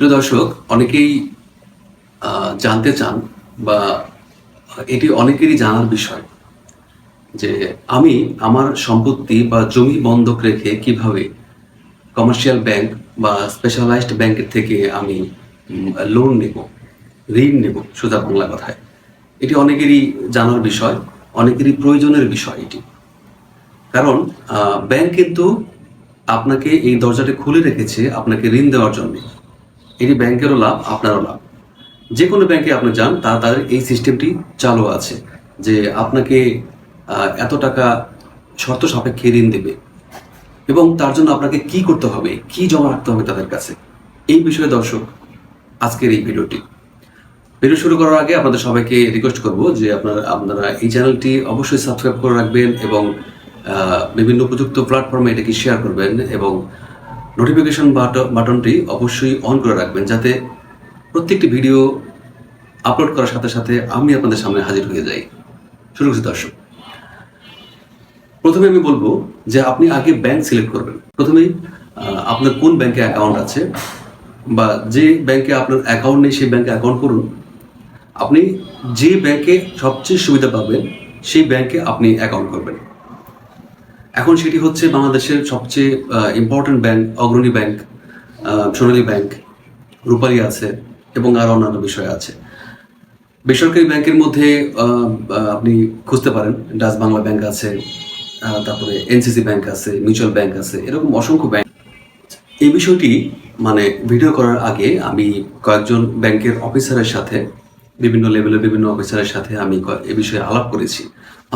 প্রিয় দর্শক, অনেকেই জানতে চান বা এটি অনেকেরই জানার বিষয় যে আমি আমার সম্পত্তি বা জমি বন্ধক রেখে কীভাবে কমার্শিয়াল ব্যাংক বা স্পেশালাইজড ব্যাংকের থেকে আমি লোন নেব, ঋণ নেব সোজা বাংলা কথায়। এটি অনেকেরই জানার বিষয়, অনেকেরই প্রয়োজনের বিষয় এটি। কারণ ব্যাংক কিন্তু আপনাকে এই দরজাটা খুলে রেখেছে আপনাকে ঋণ দেওয়ার জন্য। এটি ব্যাংকেরও লাভ, আপনারও লাভ। যে কোনো ব্যাংকে আপনি যান, তা তাদের এই সিস্টেমটি চালু আছে যে আপনাকে এত টাকা শর্ত সাপেক্ষে ঋণ দেবে এবং তার জন্য আপনাকে কি করতে হবে, কি জমা রাখতে হবে তাদের কাছে। এই বিষয়ে দর্শক, আজকের এই ভিডিওটি। ভিডিও শুরু করার আগে আপনাদের সবাইকে রিকোয়েস্ট করব যে আপনারা আপনারা এই চ্যানেলটি অবশ্যই সাবস্ক্রাইব করে রাখবেন এবং বিভিন্ন উপযুক্ত প্ল্যাটফর্মে এটাকে শেয়ার করবেন এবং নোটিফিকেশন বাটনটি অবশ্যই অন করে রাখবেন যাতে প্রত্যেকটি ভিডিও আপলোড করার সাথে সাথে আমি আপনাদের সামনে হাজির হয়ে যাই। শুরু করছি দর্শক। প্রথমে আমি বলব যে আপনি আগে ব্যাংক সিলেক্ট করবেন। প্রথমেই আপনার কোন ব্যাংকে অ্যাকাউন্ট আছে বা যে ব্যাংকে আপনার অ্যাকাউন্ট নেই সেই ব্যাংকে অ্যাকাউন্ট করুন। আপনি যে ব্যাংকে সবচেয়ে সুবিধা পাবেন সেই ব্যাংকে আপনি অ্যাকাউন্ট করবেন। এখন সেটি হচ্ছে বাংলাদেশের সবচেয়ে important bank Agrani bank Sonali bank Rupali আছে এবং আরও অন্যান্য বিষয় আছে। বেসরকারি ব্যাংকের মধ্যে আপনি খুঁজতে পারেন। ডাচ বাংলা ব্যাংক আছে তারপরে এনসিসি ব্যাংক আছে, মিউচুয়াল ব্যাংক আছে, এরকম অসংখ্য ব্যাংক। এই বিষয়টি মানে ভিডিও করার আগে আমি কয়েকজন ব্যাংকের অফিসারের সাথে, বিভিন্ন লেভেলের বিভিন্ন অফিসারের সাথে আমি এ বিষয়ে আলাপ করেছি,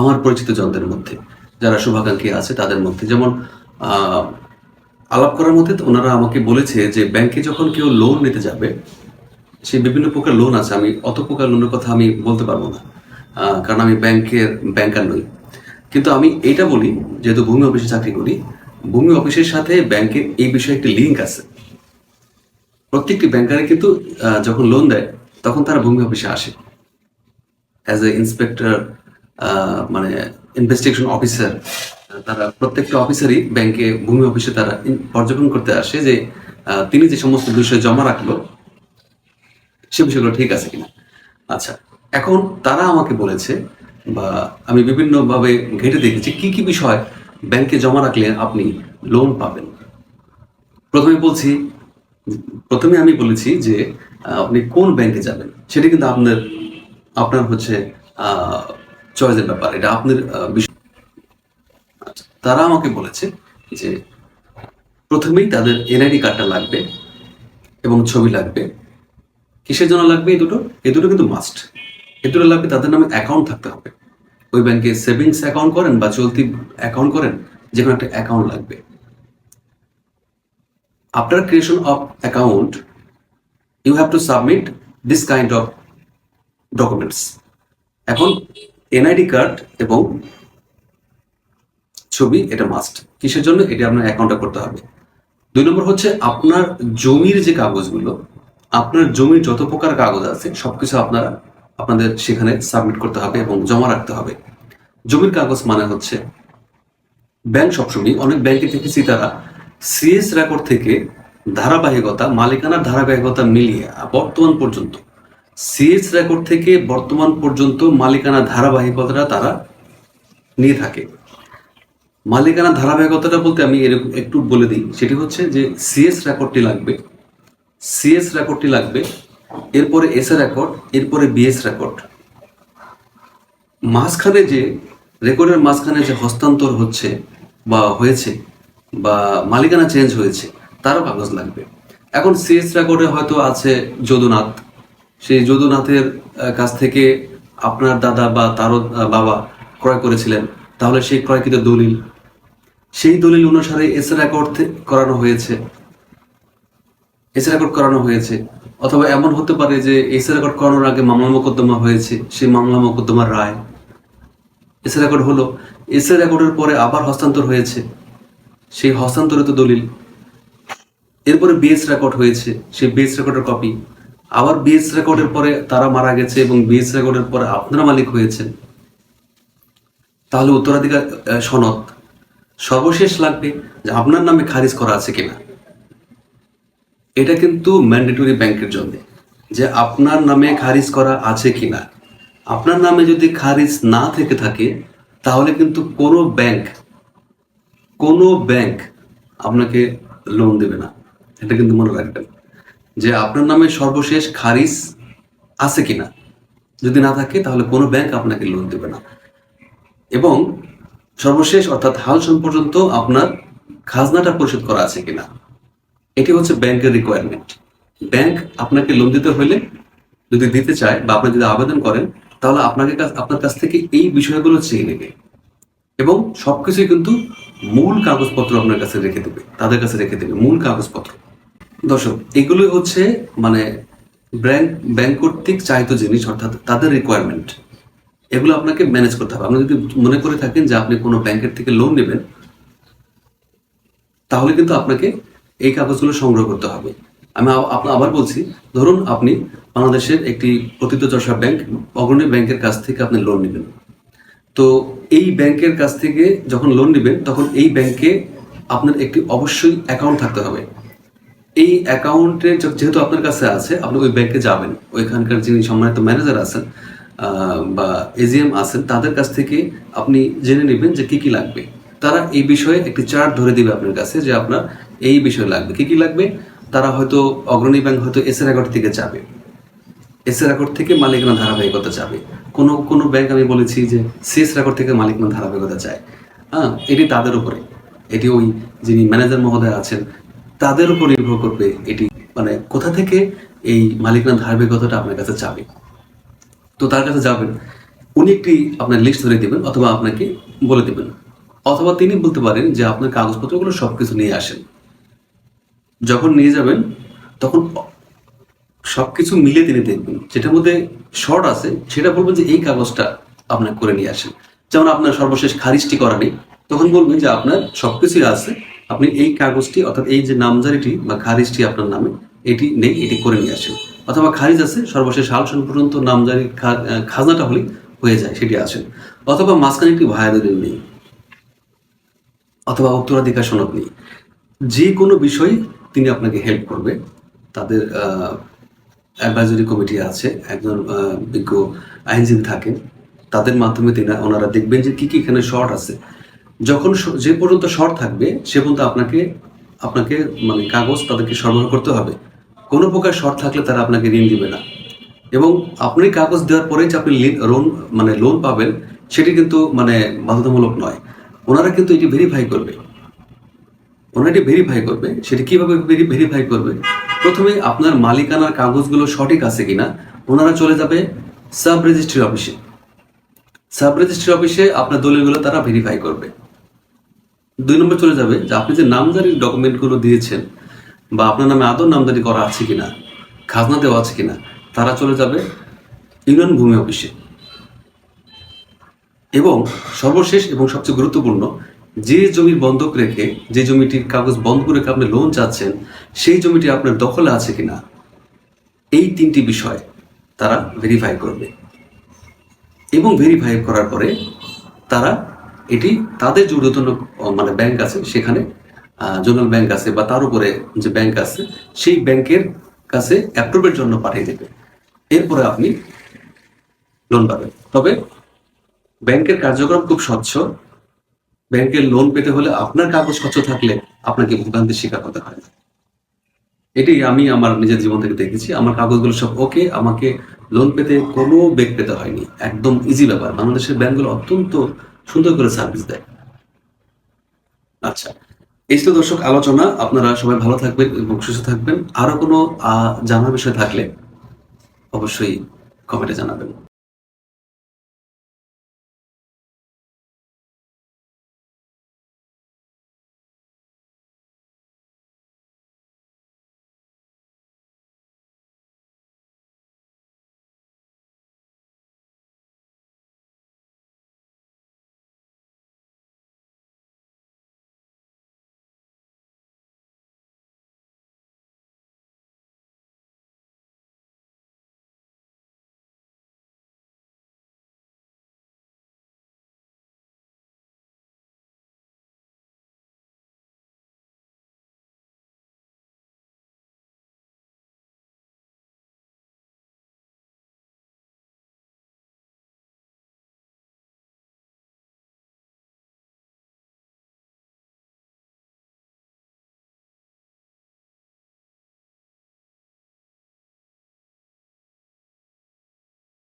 আমার পরিচিত জনদের মধ্যে। যারা শুভাকাঙ্ক্ষী আছে তাদের মধ্যে। যেমন আলাপ করার মধ্যে ওনারা আমাকে বলেছে যে ব্যাংকে যখন কেউ লোন নিতে যাবে, সে বিভিন্ন প্রকার লোন আছে, আমি অত প্রকার লোনের কথা আমি বলতে পারব না কারণ আমি ব্যাংকের ব্যাংকার নই। কিন্তু আমি এটা বলি, যেহেতু ভূমি অফিসে চাকরি করি, ভূমি অফিসের সাথে ব্যাংকের এই বিষয়ে একটি লিঙ্ক আছে। প্রত্যেকটি ব্যাংকারে কিন্তু যখন লোন দেয়, তখন তারা ভূমি অফিসে আসে। অ্যাজ এ ইন্সপেক্টর মানে ইনভেস্টিগেশন অফিসার তারা প্রত্যেকটা অফিসারই ব্যাংকে ভূমি অফিসে তারা পর্যবেক্ষণ করতে আসে যে তিনি যে সমস্ত বিষয় জমা রাখল, সে বিষয়গুলো ঠিক আছে কিনা। আচ্ছা এখন তারা আমাকে বলেছে বা আমি বিভিন্নভাবে ঘেটে দেখেছি কি কি বিষয় ব্যাংকে জমা রাখলে আপনি লোন পাবেন। প্রথমে বলছি, প্রথমে আমি বলেছি যে আপনি কোন ব্যাংকে যাবেন? সেটা কিন্তু আপনার আপনার হচ্ছে চয়েসের ব্যাপার, এটা আপনার তারা আমাকে বলেছে যে প্রথমেই তাদের এনআইডি কার্ডটা লাগবে এবং ছবি লাগবে। কিসের জন্য লাগবে এই দুটো? এই দুটো কিন্তু মাস্ট এই দুটো লাগবে তাদের নামে অ্যাকাউন্ট থাকতে হবে। ওই ব্যাংকে সেভিংস অ্যাকাউন্ট করেন বা চলতি অ্যাকাউন্ট করেন যে কোনো একটা অ্যাকাউন্ট লাগবে। After creation of account you have to submit this kind of documents এখন এনআইডি কার্ড এবং ছবি, এটা মাস্ট কিসের জন্য? এটা আপনার অ্যাকাউন্টটা করতে হবে। দুই নম্বর হচ্ছে আপনার জমির যে কাগজগুলো, আপনার জমির যত প্রকার কাগজ আছে, সবকিছু আপনারা আপনাদের সেখানে সাবমিট করতে হবে এবং জমা রাখতে হবে। জমির কাগজ মানে হচ্ছে ব্যাংক সবসময়, অনেক ব্যাংকে দেখেছি তারা সিএস রেকর্ড থেকে ধারাবাহিকতা, মালিকানার ধারাবাহিকতা মিলিয়ে বর্তমান পর্যন্ত সিএস রেকর্ড থেকে বর্তমান পর্যন্ত মালিকানা ধারাবাহিকতাটা তারা নিয়ে থাকে। মালিকানা ধারাবাহিকতাটা বলতে আমি এরকম একটু বলে দিই। সেটি হচ্ছে যে সিএস রেকর্ডটি লাগবে। সিএস রেকর্ডটি লাগবে, এরপরে এস রেকর্ড এরপরে বিএস রেকর্ড মাঝখানে যে রেকর্ডের মাঝখানে যে হস্তান্তর হচ্ছে বা হয়েছে বা মালিকানা চেঞ্জ হয়েছে, তারও কাগজ লাগবে। এখন সিএস রেকর্ডে হয়তো আছে যদুনাথ সেই যদুনাথের কাছ থেকে আপনার দাদা বা আহ, বাবা ক্রয় করেছিলেন তাহলে সেই ক্রয়কৃত দলিল সেই দলিল অনুসারে এস রেকর্ড করানো হয়েছে। এস রেকর্ড করানো হয়েছে। অথবা এমন হতে পারে যে এস রেকর্ড করানোর আগে মামলা মোকদ্দমা হয়েছে সেই মামলা মোকদ্দমার রায়। এস রেকর্ড হলো এস রেকর্ডের পরে আবার হস্তান্তর হয়েছে সেই হস্তান্তরিত দলিল। এরপরে বিএস রেকর্ড হয়েছে সেই বিএস রেকর্ডের কপি আবার বিএস রেকর্ডের পরে তারা মারা গেছে এবং বিএস রেকর্ডের পরে আপনারা মালিক হয়েছেন। তাহলে উত্তরাধিকার সনদ সর্বশেষ লাগবে যে আপনার নামে খারিজ করা আছে কিনা। এটা কিন্তু ম্যান্ডেটরি ব্যাংকের জন্য যে আপনার নামে খারিজ করা আছে কিনা। আপনার নামে যদি খারিজ না থেকে থাকে, তাহলে কিন্তু কোনো ব্যাংক কোনো ব্যাংক আপনাকে লোন দেবে না। এটা কিন্তু মনে রাখবেন। যে আপনার নামে সর্বশেষ খারিজ আছে কিনা? যদি না থাকে, তাহলে কোনো ব্যাংক আপনাকে লোন দেবে না। এবং সর্বশেষ অর্থাৎ হাল পর্যন্ত আপনার খাজনাটা পরিশোধ করা আছে কিনা? এটি হচ্ছে ব্যাংকের রিকোয়ারমেন্ট ব্যাংক আপনাকে লোন দিতে হলে যদি দিতে চায় বা আপনি যদি আবেদন করেন, তাহলে আপনাকে আপনার কাছ থেকে এই বিষয়গুলো চেয়ে নেবে। এবং সবকিছুই কিন্তু মূল কাগজপত্র আপনার কাছে রেখে দেবে, তাদের কাছে রেখে দেবে, মূল কাগজপত্র। দর্শক, এগুলোই হচ্ছে মানে ব্যাংক ব্যাংক কর্তৃক চাহিত জিনিস, অর্থাৎ তাদের রিকোয়ারমেন্ট এগুলো আপনাকে ম্যানেজ করতে হবে। আপনি যদি মনে করে থাকেন যে আপনি কোনো ব্যাংকের থেকে লোন নেবেন, তাহলে কিন্তু আপনাকে এই কাগজগুলো সংগ্রহ করতে হবে। আমি আবার বলছি, ধরুন আপনি বাংলাদেশের একটি প্রথিতযশা ব্যাংক, অগ্রণী ব্যাংকের কাছ থেকে আপনি লোন নেবেন। তো এই ব্যাংকের কাছ থেকে যখন লোন নেবেন, তখন এই ব্যাংকে আপনার একটি অবশ্যই অ্যাকাউন্ট থাকতে হবে। এই অ্যাকাউন্টে যেহেতু আপনার কাছে আছে, আপনি ওই ব্যাংকে যাবেন। ওইখানকার যিনি সম্মানিত ম্যানেজার আছেন বা এজিএম আছেন, তাদের কাছ থেকে আপনি জেনে নেবেন যে কি কি লাগবে। তারা এই বিষয়ে একটি চার্ট ধরে দিবে আপনার কাছে যে আপনার এই বিষয় লাগবে। কি কি লাগবে? তারা হয়তো অগ্রণী ব্যাংক হয়তো এস এর রেকর্ড থেকে যাবে। এস এর রেকর্ড থেকে মালিকানা ধারাবাহিকতা যাবে। কোনো কোনো ব্যাংক আমি বলেছি যে সিএস রেকর্ড থেকে মালিকানা ধারাবাহিকতা চায়। হ্যাঁ এটি তাদের উপরে। এটি ওই যিনি ম্যানেজার মহোদয় আছেন তাদের উপর নির্ভর করবে এটি মানে কোথা থেকে এই মালিকানা ধারাবাহিকতাটা আপনার কাছে যাবে। তো তার কাছে যাবেন, উনি একটি আপনার লিস্ট ধরে দিবেন অথবা আপনাকে বলে দিবেন। অথবা তিনি বলতে পারেন যে আপনার কাগজপত্রগুলো সবকিছু নিয়ে আসেন। যখন নিয়ে যাবেন, তখন সবকিছু মিলে তিনি দেখবেন। যেটার মধ্যে শর্ট আছে, সেটা বলবেন যে এই কাগজটা আপনার করে নিয়ে আসেন। যেমন আপনার সর্বশেষ খারিজটি করা নেই, তখন বলবেন যে আপনার সবকিছুই আছে আপনি এই কাগজটি অর্থাৎ এই যে নামজারিটি বা খারিজটি আপনার নামে, এটি নেই, এটি করে নিয়ে আসেন। অথবা খারিজ আছে, সর্বশেষ সন পর্যন্ত নামজারি খাজনাটা হলে হয়ে যায়, সেটি আসেন অথবা মাঝখানে একটি ভায়া নেই, অথবা উত্তরাধিকার সনদ নেই। যে কোনো বিষয় তিনি আপনাকে হেল্প করবে। তাদের অ্যাডভাইজরি কমিটি আছে, একজন বিজ্ঞ আইনজীবী থাকেন। তাদের মাধ্যমে তিনি, ওনারা দেখবেন যে কি কি এখানে শর্ট আছে। যখন যে পর্যন্ত শর্ট থাকবে, সে পর্যন্ত আপনাকে আপনাকে মানে কাগজ তাদেরকে সরবরাহ করতে হবে। কোনো প্রকার শর্ট থাকলে তারা আপনাকে ঋণ দিবে না। এবং আপনি কাগজ দেওয়ার পরে যে আপনি লোন মানে লোন পাবেন, সেটি কিন্তু মানে বাধ্যতামূলক নয়। ওনারা কিন্তু এটি ভেরিফাই করবে। ওনারা এটি ভেরিফাই করবে, সেটি কীভাবে ভেরিফাই করবে? প্রথমে আপনার মালিকানার কাগজগুলো সঠিক আছে কিনা, ওনারা চলে যাবে সাব রেজিস্ট্রি অফিসে সাব রেজিস্ট্রি অফিসে আপনার দলিলগুলো তারা ভেরিফাই করবে। দুই নম্বর চলে যাবে যে আপনি যে নামজারির ডকুমেন্টগুলো দিয়েছেন বা আপনার নামে আদর নামজারি করা আছে কিনা, খাজনা দেওয়া আছে কিনা, তারা চলে যাবে ইউনিয়ন ভূমি অফিসে। এবং সর্বশেষ এবং সবচেয়ে গুরুত্বপূর্ণ, যে জমি বন্ধক রেখে, যে জমিটির কাগজ বন্ধ করে রেখে আপনি লোন চাচ্ছেন, সেই জমিটি আপনার দখলে আছে কিনা, এই তিনটি বিষয় তারা ভেরিফাই করবে। এবং ভেরিফাই করার পরে তারা এটি তাদের যে মানে ব্যাংক আছে, সেখানে জোনাল ব্যাংক আছে বা তার উপরে যে ব্যাংক আছে, সেই ব্যাংকের কাছে অ্যাপ্রুভের জন্য পাঠিয়ে দেবে। এরপরে আপনি লোন পাবেন। তবে ব্যাংকের কার্যক্রম খুব স্বচ্ছ। ব্যাংকের লোন পেতে হলে আপনার কাগজ স্বচ্ছ থাকলে আপনাকে ভোগান্তির শিকার হতে হয় না। এটি আমি আমার নিজের জীবন থেকে দেখেছি। আমার কাগজগুলো সব ওকে আমাকে লোন পেতে কোনো বেগ পেতে হয়নি। একদম ইজি ব্যাপার। বাংলাদেশের ব্যাংকগুলো অত্যন্ত সুন্দর করে সার্ভিস দেয়। আচ্ছা এই ছিল দর্শক আলোচনা। আপনারা সবাই ভালো থাকবেন এবং সুস্থ থাকবেন। আরও কোনো জানার বিষয় থাকলে অবশ্যই কমেন্টে জানাবেন।